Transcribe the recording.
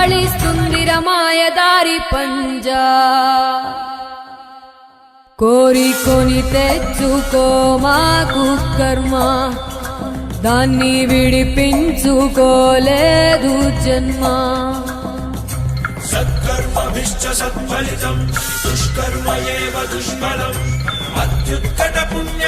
నిన్ను కబళిస్తుంది రమాయదారి పంజా. కోరికొని తెచ్చుకో మాకు కర్మ దాన్ని విడిపించుకోలేదు జన్మ. సత్కర్మభిశ్చ సత్ఫలితం దుష్కర్మ ఏవ దుష్ఫలం అత్యుత్కట పుణ్య